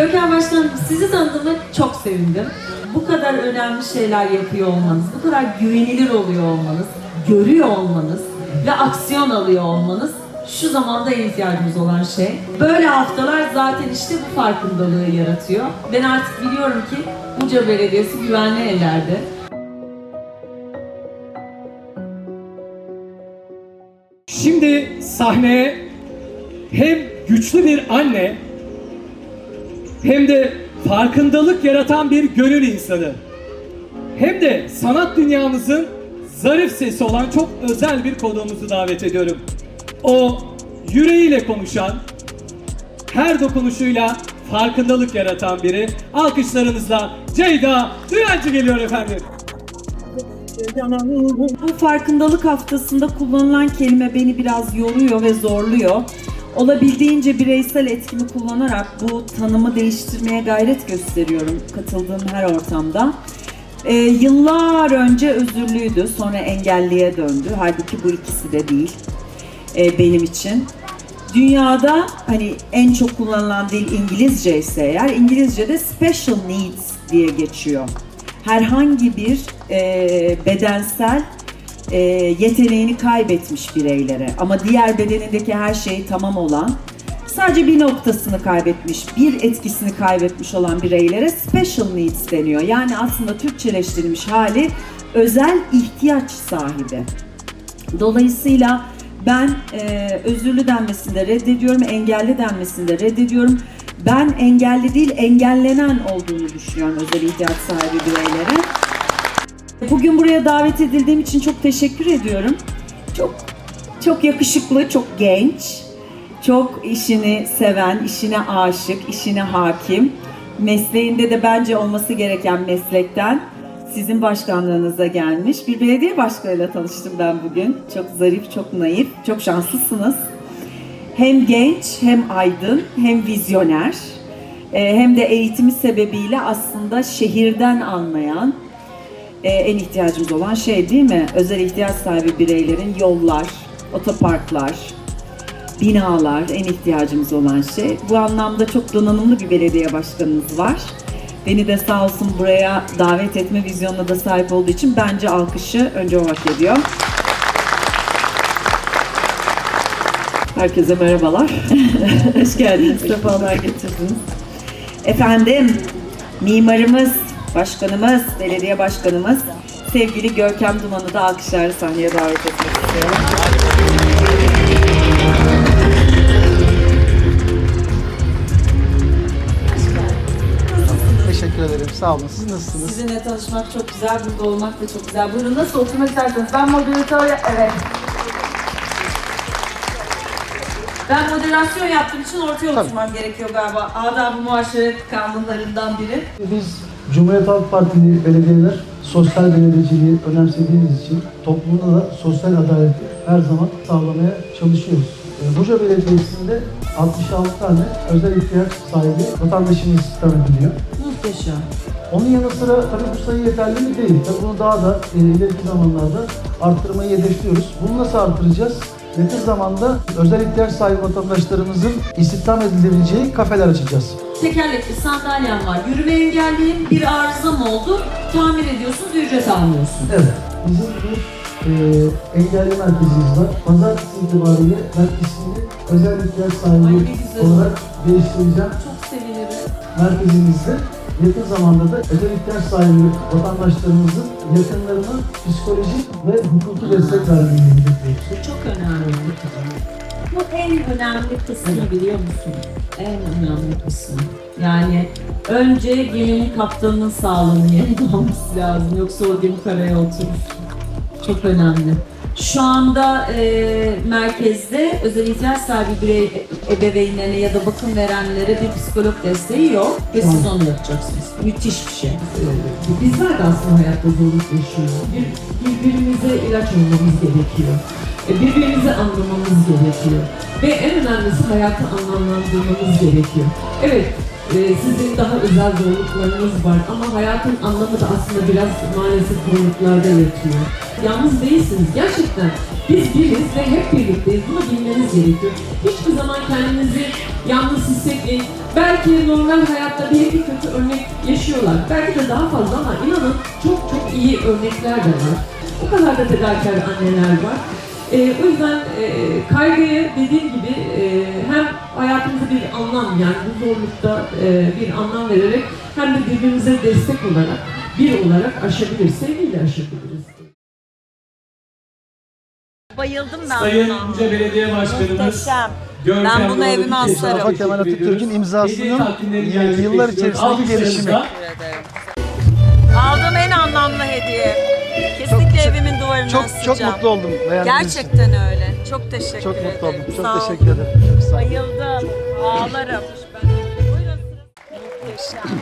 Görkem Başkanım sizi tanıdığıma çok sevindim. Bu kadar önemli şeyler yapıyor olmanız, bu kadar güvenilir oluyor olmanız, görüyor olmanız ve aksiyon alıyor olmanız şu zamanda en ihtiyacımız olan şey. Böyle haftalar zaten işte bu farkındalığı yaratıyor. Ben artık biliyorum ki Buca Belediyesi güvenli ellerde. Şimdi sahneye hem güçlü bir anne hem de farkındalık yaratan bir gönül insanı hem de sanat dünyamızın zarif sesi olan çok özel bir konuğumuzu davet ediyorum. O yüreğiyle konuşan, her dokunuşuyla farkındalık yaratan biri. Alkışlarınızla Ceyda Düyancı geliyor efendim. Bu farkındalık haftasında kullanılan kelime beni biraz yoruyor ve zorluyor. Olabildiğince bireysel etkimi kullanarak bu tanımı değiştirmeye gayret gösteriyorum katıldığım her ortamda. Ee, yıllar önce özürlüydü, sonra engelliye döndü. Halbuki bu ikisi de değil ee, benim için. Dünyada hani en çok kullanılan dil İngilizce ise eğer İngilizce'de special needs diye geçiyor. Herhangi bir e, bedensel e, yeteneğini kaybetmiş bireylere ama diğer bedenindeki her şey tamam olan sadece bir noktasını kaybetmiş, bir etkisini kaybetmiş olan bireylere special needs deniyor. Yani aslında Türkçeleştirilmiş hali özel ihtiyaç sahibi. Dolayısıyla ben e, özürlü denmesinde reddediyorum, engelli denmesinde reddediyorum. Ben engelli değil, engellenen olduğunu düşünüyorum özel ihtiyaç sahibi bireylere. Bugün buraya davet edildiğim için çok teşekkür ediyorum. Çok çok yakışıklı, çok genç, çok işini seven, işine aşık, işine hakim. Mesleğinde de bence olması gereken meslekten sizin başkanlığınıza gelmiş bir belediye başkanıyla tanıştım ben bugün. Çok zarif, çok naif, çok şanslısınız. Hem genç, hem aydın, hem vizyoner, e, hem de eğitimi sebebiyle aslında şehirden anlayan, e, en ihtiyacımız olan şey değil mi? Özel ihtiyaç sahibi bireylerin yollar, otoparklar, binalar en ihtiyacımız olan şey. Bu anlamda çok donanımlı bir belediye başkanımız var. Beni de sağ olsun buraya davet etme vizyonuna da sahip olduğu için bence alkışı önce o hak ediyor. Herkese merhabalar. Hoş geldiniz, sefalar getirdiniz. Efendim, mimarımız, başkanımız, belediye başkanımız, sevgili Görkem Duman'ı da alkışlarla sahneye davet etmek istiyorum. Teşekkür ederim. Sağ olun. Siz nasılsınız? Sizinle tanışmak çok güzel, burada olmak da çok güzel. Buyurun nasıl oturmak isterseniz. Ben moderatör, evet. Ben moderasyon yaptığım için ortaya Tabii. oturmam gerekiyor galiba. Adab-ı muaşeret kanunlarından biri. Biz Cumhuriyet Halk Partili belediyeler sosyal belediyeciliği önemsediğimiz için toplumda da sosyal adaleti her zaman sağlamaya çalışıyoruz. Ee, Buca Belediyesi'nde 66 tane özel ihtiyaç sahibi vatandaşımız tanınıyor. Muhteşem. Onun yanı sıra tabii bu sayı yeterli mi değil. Tabii bunu daha da e, ileriki zamanlarda arttırmayı hedefliyoruz. Bunu nasıl artıracağız? Yakın zamanda özel ihtiyaç sahibi vatandaşlarımızın istihdam edilebileceği kafeler açacağız. Tekerlekli sandalyem var. Yürüme engelliyim. Bir arızam oldu. Tamir ediyorsunuz, ücret almıyorsun. Evet, bizim bir e, engelli merkezimiz var. Pazartesi itibariyle ben ismini özel ihtiyaç sahibi olarak değiştireceğim. Çok sevinirim. Merkezimizde yakın zamanda da özel ihtiyaç sahibi vatandaşlarımızın yakınlarına psikolojik ve hukuki destek vermeyi hedefliyoruz. Bu çok önemli. Bu en önemli kısmı biliyor musun? En önemli kısmı. Yani önce geminin kaptanının sağlığının yerinde olması lazım. Yoksa o gemi karaya oturur. Çok önemli. Şu anda e, merkezde özel ihtiyaç sahibi birey ebeveynlerine ya da bakım verenlere bir psikolog desteği yok ve siz onu yapacaksınız. Müthiş bir şey. Bizler de aslında hayatta zorluk yaşıyoruz. Bir, birbirimize ilaç olmamız gerekiyor. E, Birbirimizi anlamamız gerekiyor. Ve en önemlisi hayatı anlamlandırmamız gerekiyor. Evet, sizin daha özel zorluklarınız var ama hayatın anlamı da aslında biraz maalesef zorluklarda yatıyor. Yalnız değilsiniz gerçekten. Biz biriz ve hep birlikteyiz. Bunu bilmeniz gerekiyor. Hiçbir zaman kendinizi yalnız hissetmeyin. Belki normal hayatta bir iki kötü örnek yaşıyorlar. Belki de daha fazla ama inanın çok çok iyi örnekler de var. O kadar da fedakar anneler var. Ee, o yüzden e, kaygıya dediğim gibi e, hem hayatımıza bir anlam yani bu zorlukta e, bir anlam vererek hem de birbirimize destek olarak bir olarak aşabiliriz, sevgiyle aşabiliriz. Bayıldım ben Sayın buna. Buca Belediye Başkanımız Muhteşem. Görkem Ben bunu Doğru evime Ülke asarım. Mustafa Kemal Teşekkür Atatürk'ün ediyoruz. imzasının Hediye takdimlerini yıllar içerisindeki gelişimi. Alkışlarınızla Aldığım en anlamlı hediye. Kesinlikle evimin duvarına Çok asacağım. çok mutlu oldum. beğendiğiniz için. Gerçekten öyle. Çok teşekkür Çok ederim. mutlu oldum. Çok Sağ olun. teşekkür ederim. Çok sağ olun. Bayıldım. Ağlarım. Buyurun. Muhteşem.